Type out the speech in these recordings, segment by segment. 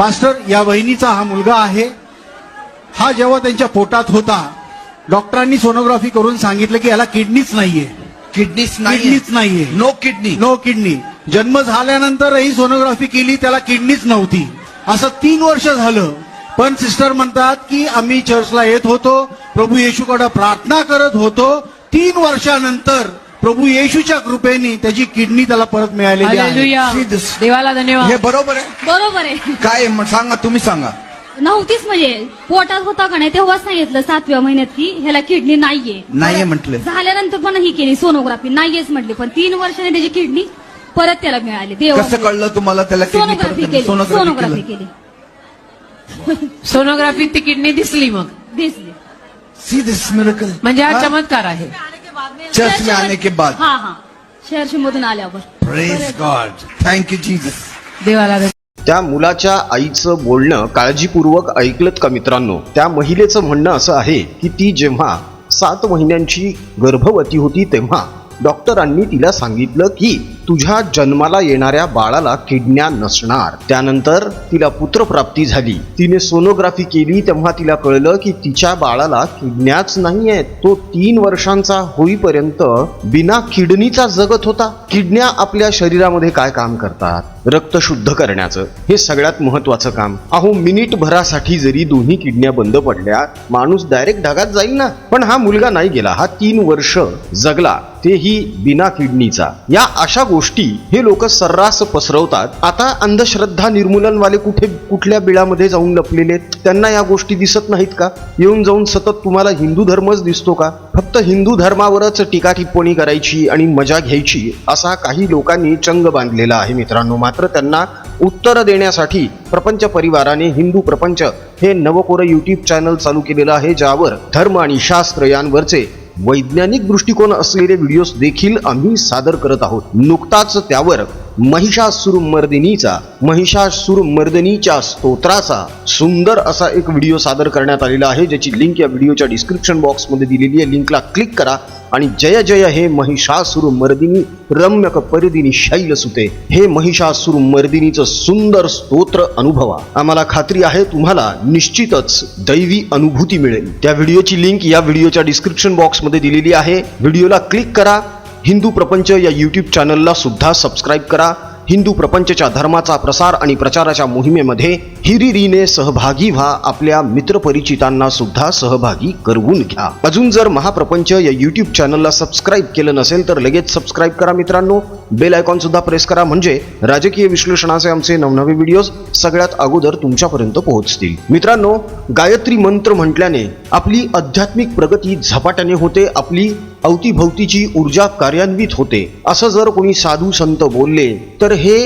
Pastor या बहिणीचा हा मुलगा आहे. हा जेव्हा त्यांच्या पोटात होता डॉक्टरांनी सोनोग्राफी करून सांगितलं की याला किडनीच नाहीये. किडनीच नाही किडनीच नाहीये. नो किडनी नो किडनी जन्म झाल्यानंतरही सोनोग्राफी केली त्याला किडनीच नव्हती. असं तीन वर्ष झालं. पण सिस्टर म्हणतात की आम्ही चर्चला येत होतो प्रभू येशूकडे प्रार्थना करत होतो. तीन वर्षानंतर प्रभू येशूच्या कृपेने त्याची किडनी त्याला परत मिळालेली आहे. हालेलुया. देवाला धन्यवाद. हे बरोबर आहे? बरोबर आहे. काय आहे? मग सांगा तुम्ही सांगा. नव्हतीच म्हणजे पोटात होता का नाही तेव्हाच सांगितलं सातव्या महिन्यात की ह्याला किडनी नाहीये. नाहीये म्हटलं. झाल्यानंतर पण ही केली सोनोग्राफी. नाहीयेच म्हटली पण तीन वर्षाने त्याची किडनी परत त्याला मिळाली. देवा कसं कळलं तुम्हाला त्याला किडनी सोनोग्राफी केली सोनोग्राफी केली. सोनोग्राफीत ती किडनी दिसली मग. दिसली. सी दिस मिरेकल म्हणजे हा? चमत्कार आहे. चर्च में आने के बाद हा हा. शहर मधून आल्यावर. Praise God thank you Jesus देवाला. त्या मुलाच्या आईचं बोलणं काळजीपूर्वक ऐकलत का मित्रांनो? त्या महिलेचं म्हणणं असं आहे की ती जेव्हा सात महिन्यांची गर्भवती होती तेव्हा डॉक्टरांनी तिला सांगितलं की तुझ्या जन्माला येणाऱ्या बाळाला किडण्या नसणार. त्यानंतर तिला पुत्रप्राप्ती झाली. तिने सोनोग्राफी केली तेव्हा तिला कळलं की तिच्या बाळाला किडण्याच नाही आहेत तो तीन वर्षांचा होईपर्यंत बिना किडनीचा जगत होता. किडण्या आपल्या शरीरामध्ये काय काम करतात? रक्त शुद्ध करण्याचं. हे सगळ्यात महत्वाचं काम. अहो मिनिट भरासाठी जरी दोन्ही किडण्या बंद पडल्या माणूस डायरेक्ट ढगात जाईल ना? पण हा मुलगा नाही गेला. हा तीन वर्ष जगला. तेही बिना किडनीचा. या अशा गोष्टी गोष्टी हे लोक सर्रास पसरवतात. आता अंधश्रद्धा निर्मूलनवाले कुठे कुठल्या बिळामध्ये जाऊन लपलेले आहेत? त्यांना या गोष्टी दिसत नाहीत का? येऊन जाऊन सतत तुम्हाला हिंदू धर्मच दिसतो का? फक्त हिंदू धर्मावरच टीका टिप्पणी करायची आणि मजा घ्यायची असा काही लोकांनी चंग बांधलेला आहे मित्रांनो. मात्र त्यांना उत्तर देण्यासाठी प्रपंच परिवाराने हिंदू प्रपंच हे नवकोर युट्यूब चॅनल चालू केलेलं आहे ज्यावर धर्म आणि शास्त्र यांवरचे वैज्ञानिक दृष्टिकोन असलेले व्हिडिओज देखील आम्ही सादर करत आहोत. नुकताच त्यावर महिषासुरमर्दिनीचा महिषासुरमर्दिनीच्या स्तोत्राचा सुंदर असा एक व्हिडिओ सादर करण्यात आलेला आहे ज्याची लिंक या व्हिडिओच्या डिस्क्रिप्शन बॉक्समध्ये दिलेली आहे. लिंकला क्लिक करा. आणि जय जय हे महिषासुर मर्दिनी रम्यक परिदिनी शैलसुते हे महिषासुर मर्दिनीचं सुंदर स्तोत्र अनुभवा. आम्हाला खात्री आहे तुम्हाला निश्चितच दैवी अनुभूती मिळेल. त्या व्हिडिओची लिंक या व्हिडिओच्या डिस्क्रिप्शन बॉक्समध्ये दिलेली आहे. व्हिडिओला क्लिक करा. हिंदू प्रपंच या यूट्यूब चॅनलला सुद्धा सबस्क्राईब करा. हिंदू प्रपंचच्या धर्माचा प्रसार आणि प्रचाराच्या मोहिमेमध्ये हिरिरीने सहभागी व्हा आपल्या मित्रपरिचितांना सुद्धा सहभागी करवून घ्या. अजून जर महाप्रपंच या युट्यूब चॅनलला सबस्क्राईब केलं नसेल तर लगेच सबस्क्राईब करा मित्रांनो. बेल आयकॉन सुद्धा प्रेस करा म्हणजे राजकीय विश्लेषणाचे आमचे नवनवे व्हिडिओज सगळ्यात अगोदर तुमच्यापर्यंत पोहोचतील. मित्रांनो गायत्री मंत्र म्हटल्याने आपली आध्यात्मिक प्रगती झपाट्याने होते आपली अवतीभवतीची ऊर्जा कार्यान्वित होते. असं जर कोणी साधू संत बोलले तर हे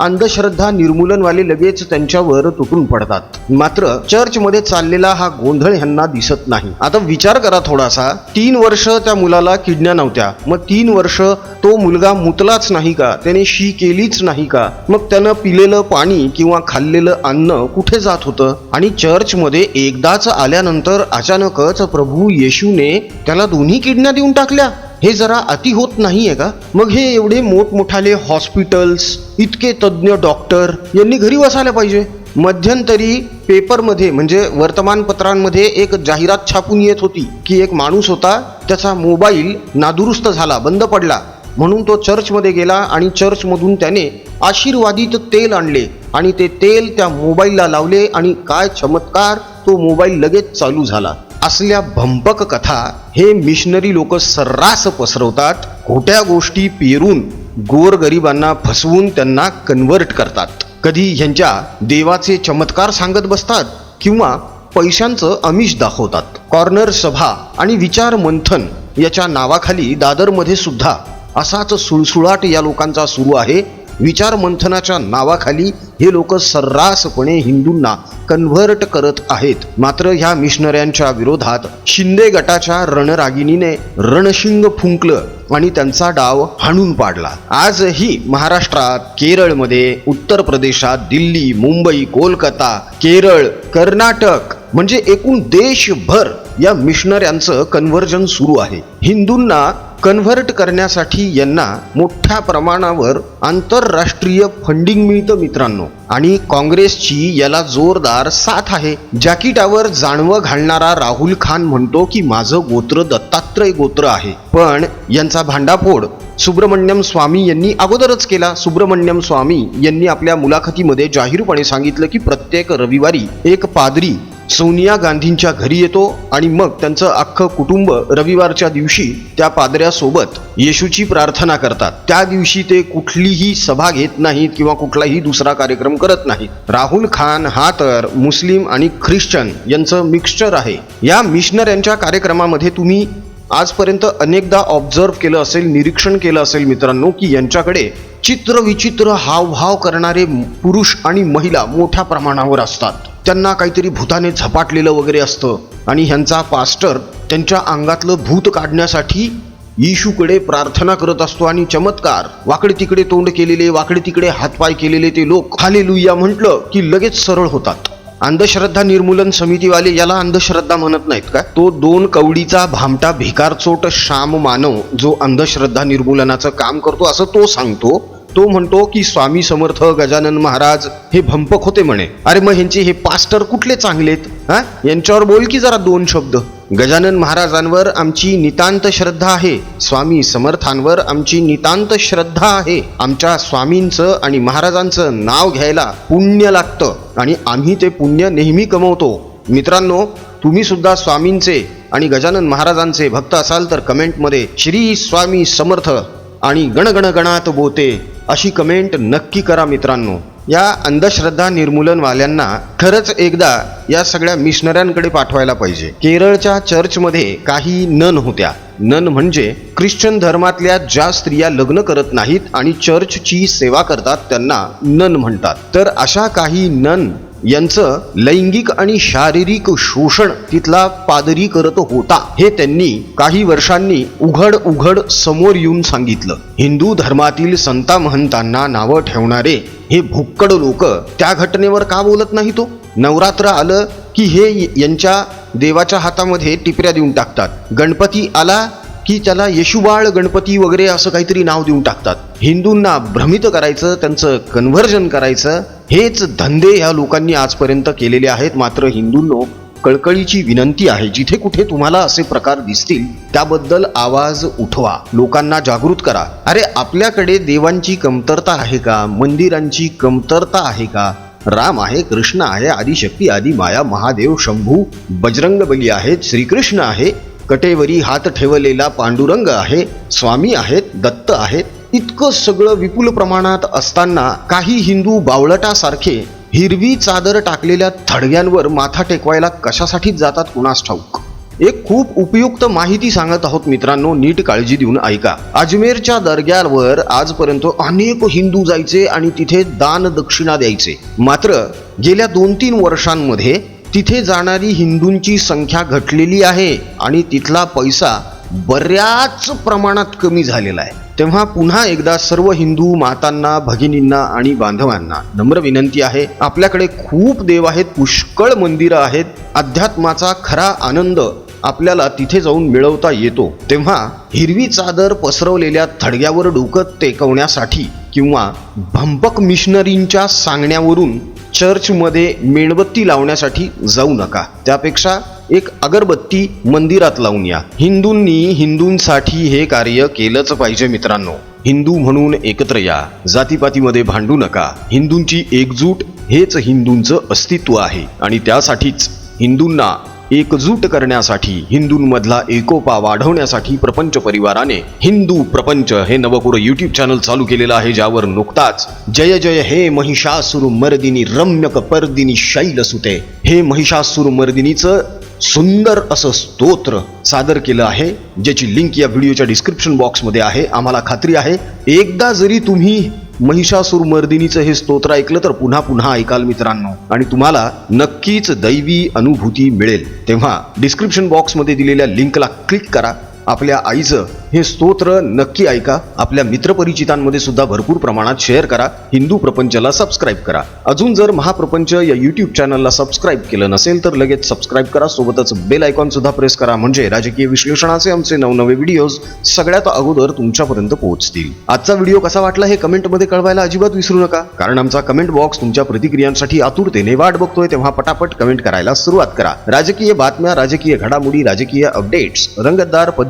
अंधश्रद्धा निर्मूलनवाले लगेच त्यांच्यावर तुटून पडतात. मात्र चर्चमध्ये चाललेला हा गोंधळ ह्यांना दिसत नाही. आता विचार करा थोडासा. तीन वर्ष त्या मुलाला किडण्या नव्हत्या. मग तीन वर्ष तो मुलगा मुतलाच नाही का? त्याने शी केलीच नाही का? मग त्यानं पिलेलं पाणी किंवा खाल्लेलं अन्न कुठे जात होतं? आणि चर्चमध्ये एकदाच आल्यानंतर अचानकच प्रभू येशूने त्याला दोन्ही किडण्या देऊन टाकल्या. हे जरा अति होत नाही आहे का? मग हे एवढे मोठमोठाले हॉस्पिटल्स इतके तज्ज्ञ डॉक्टर यांनी घरी बसायला पाहिजे. मध्यंतरी पेपरमध्ये म्हणजे वर्तमानपत्रांमध्ये एक जाहिरात छापून येत होती की एक माणूस होता त्याचा मोबाईल नादुरुस्त झाला बंद पडला. म्हणून तो चर्चमध्ये गेला आणि चर्चमधून त्याने आशीर्वादित तेल आणले आणि ते तेल त्या मोबाईलला लावले आणि काय चमत्कार तो मोबाईल लगेच चालू झाला. असल्या भंपक कथा हे मिशनरी लोक सर्रास पसरवतात खोट्या गोष्टी पेरून गोरगरिबांना फसवून त्यांना कन्वर्ट करतात. कधी ह्यांच्या देवाचे चमत्कार सांगत बसतात किंवा पैशांचं अमिष दाखवतात. कॉर्नर सभा आणि विचार मंथन याच्या नावाखाली दादरमध्ये सुद्धा असाच सुळसुळाट या लोकांचा सुरू आहे विचार मंथनाच्या नावाखाली हे लोक सर्रासपणे हिंदूंना कन्व्हर्ट करत आहेत. मात्र ह्या मिशनऱ्यांच्या विरोधात शिंदे गटाच्या रणरागिणीने रणशिंग फुंकलं आणि त्यांचा डाव हाणून पाडला. आजही महाराष्ट्रात केरळमध्ये उत्तर प्रदेशात दिल्ली मुंबई कोलकाता केरळ कर्नाटक म्हणजे एकूण देशभर या मिशनऱ्यांचं कन्व्हर्जन सुरू आहे. हिंदूंना कन्व्हर्ट करण्यासाठी यांना मोठ्या प्रमाणावर आंतरराष्ट्रीय फंडिंग मिळतं मित्रांनो. आणि काँग्रेसची याला जोरदार साथ आहे. जॅकिटावर जाणवं घालणारा राहुल खान म्हणतो की माझं गोत्र दत्तात्रय गोत्र आहे. पण यांचा भांडाफोड सुब्रमण्यम स्वामी यांनी अगोदरच केला. सुब्रमण्यम स्वामी यांनी आपल्या मुलाखतीमध्ये जाहीरपणे सांगितलं की प्रत्येक रविवारी एक पादरी सोनिया गांधींच्या घरी येतो आणि मग त्यांचं अख्खं कुटुंब रविवारच्या दिवशी त्या पादऱ्यासोबत येशूची प्रार्थना करतात. त्या दिवशी ते कुठलीही सभा घेत नाहीत किंवा कुठलाही दुसरा कार्यक्रम करत नाहीत. राहुल खान हा तर मुस्लिम आणि ख्रिश्चन यांचं मिक्सचर आहे. या मिशनऱ्यांच्या कार्यक्रमामध्ये तुम्ही आजपर्यंत अनेकदा ऑब्झर्व केलं असेल निरीक्षण केलं असेल मित्रांनो की यांच्याकडे चित्रविचित्र हावभाव करणारे पुरुष आणि महिला मोठ्या प्रमाणावर असतात. त्यांना काहीतरी भूताने झपाटलेलं वगैरे असतं. आणि ह्यांचा पास्टर त्यांच्या अंगातलं भूत काढण्यासाठी येशूकडे प्रार्थना करत असतो आणि चमत्कार. वाकडे तिकडे तोंड केलेले वाकडे तिकडे हातपाय केलेले ते लोक हाले लुया म्हटलं की लगेच सरळ होतात. अंधश्रद्धा निर्मूलन समितीवाले याला अंधश्रद्धा म्हणत नाहीत का? तो दोन कवडीचा भामटा भिकारचोट श्याम मानव जो अंधश्रद्धा निर्मूलनाचं काम करतो असं तो सांगतो तो म्हणतो की स्वामी समर्थ गजानन महाराज हे भंपक होते म्हणे. अरे मग ह्यांचे हे पास्टर कुठले चांगलेत? हा? यांच्यावर बोल की जरा दोन शब्द. गजानन महाराजांवर आमची नितांत श्रद्धा आहे. स्वामी समर्थांवर आमची नितांत श्रद्धा आहे. आमच्या स्वामींचं आणि महाराजांचं नाव घ्यायला पुण्य लागतं आणि आम्ही ते पुण्य नेहमी कमवतो. मित्रांनो तुम्ही सुद्धा स्वामींचे आणि गजानन महाराजांचे भक्त असाल तर कमेंटमध्ये श्री स्वामी समर्थ आणि गणगणगणात बोते. अशी कमेंट नक्की करा मित्रांनो. या अंधश्रद्धा निर्मूलनवाल्यांना खरंच एकदा या सगळ्या मिशनऱ्यांकडे पाठवायला पाहिजे. केरळच्या चर्चमध्ये काही नन होत्या. नन म्हणजे ख्रिश्चन धर्मातल्या ज्या स्त्रिया लग्न करत नाहीत आणि चर्चची सेवा करतात त्यांना नन म्हणतात. तर अशा काही नन यांचं लैंगिक आणि शारीरिक शोषण तिथला पादरी करत होता. हे त्यांनी काही वर्षांनी उघड उघड समोर येऊन सांगितलं. हिंदू धर्मातील संता महंतांना नावं ठेवणारे हे भुक्कड लोक त्या घटनेवर का बोलत नाही तो? नवरात्र आलं की हे यांच्या देवाच्या हातामध्ये टिपऱ्या देऊन टाकतात. गणपती आला की त्याला येशुबाळ गणपती वगैरे असं काहीतरी नाव देऊन टाकतात. हिंदूंना भ्रमित करायचं त्यांचं कन्व्हर्जन करायचं हेच धंदे ह्या लोकांनी आजपर्यंत केलेले आहेत. मात्र हिंदूंनो कळकळीची विनंती आहे जिथे कुठे तुम्हाला असे प्रकार दिसतील त्याबद्दल आवाज उठवा. लोकांना जागृत करा. अरे आपल्याकडे देवांची कमतरता आहे का? मंदिरांची कमतरता आहे का? राम आहे कृष्ण आहे आदिशक्ती आदी माया महादेव शंभू बजरंग बली आहेत श्रीकृष्ण आहे कटेवरी हात ठेवलेला पांडुरंग आहे स्वामी आहेत दत्त आहेत इतकं सगळं विपुल प्रमाणात असताना काही हिंदू बावळटासारखे हिरवी चादर टाकलेल्या थडग्यांवर माथा टेकवायला कशासाठी जातात कुणास ठाऊक? एक खूप उपयुक्त माहिती सांगत आहोत मित्रांनो नीट काळजी देऊन ऐका. अजमेरच्या दर्ग्यावर आजपर्यंत अनेक हिंदू जायचे आणि तिथे दान दक्षिणा द्यायचे. मात्र गेल्या दोन तीन वर्षांमध्ये तिथे जाणारी हिंदूंची संख्या घटलेली आहे आणि तिथला पैसा बऱ्याच प्रमाणात कमी झालेला आहे. तेव्हा पुन्हा एकदा सर्व हिंदू मातांना भगिनींना आणि बांधवांना नम्र विनंती आहे. आपल्याकडे खूप देव आहेत पुष्कळ मंदिरं आहेत. अध्यात्माचा खरा आनंद आपल्याला तिथे जाऊन मिळवता येतो. तेव्हा हिरवी चादर पसरवलेल्या थडग्यावर डोकं टेकवण्यासाठी किंवा भंपक मिशनरींच्या सांगण्यावरून चर्चमध्ये मेणबत्ती लावण्यासाठी जाऊ नका. त्यापेक्षा एक अगरबत्ती मंदिरात लावून या. हिंदूंनी हिंदूंसाठी हे कार्य केलंच पाहिजे मित्रांनो. हिंदू म्हणून एकत्र या. जातीपातीमध्ये भांडू नका. हिंदूंची एकजूट हेच हिंदूंचं अस्तित्व आहे. आणि त्यासाठीच हिंदूंना एकजूट करण्यासाठी हिंदूंमधला एकोपा वाढवण्यासाठी प्रपंच परिवाराने हिंदू प्रपंच हे नवकुर युट्यूब चॅनल चालू केलेलं आहे ज्यावर नुकताच जय जय हे महिषासुर मर्दिनी रम्यक पर्दिनी शैल सुते हे महिषासुर मर्दिनीचं सुंदर असं स्तोत्र सादर केलं आहे ज्याची लिंक या व्हिडिओच्या डिस्क्रिप्शन बॉक्समध्ये आहे. आम्हाला खात्री आहे एकदा जरी तुम्ही महिषासूर मर्दिनीचं हे स्तोत्र ऐकलं तर पुन्हा पुन्हा ऐकाल मित्रांनो. आणि तुम्हाला नक्कीच दैवी अनुभूती मिळेल. तेव्हा डिस्क्रिप्शन बॉक्समध्ये दिलेल्या लिंकला क्लिक करा. आपल्या आईचं हे स्तोत्र नक्की ऐका. आपल्या मित्रपरिचितांमध्ये सुद्धा भरपूर प्रमाणात शेअर करा. हिंदू प्रपंचला सबस्क्राईब करा. अजून जर महाप्रपंच या युट्यूब चॅनलला सबस्क्राईब केलं नसेल तर लगेच सबस्क्राईब करा. सोबतच बेल आयकॉन सुद्धा प्रेस करा. म्हणजे राजकीय विश्लेषणाचे आमचे नवनवे व्हिडिओज सगळ्यात अगोदर तुमच्यापर्यंत पोहोचतील. आजचा व्हिडिओ कसा वाटला हे कमेंटमध्ये कळवायला अजिबात विसरू नका. कारण आमचा कमेंट बॉक्स तुमच्या प्रतिक्रियांसाठी आतुरतेने वाट बघतोय तेव्हा पटापट कमेंट करायला सुरुवात करा. राजकीय बातम्या राजकीय घडामोडी राजकीय अपडेट्स रंगतदार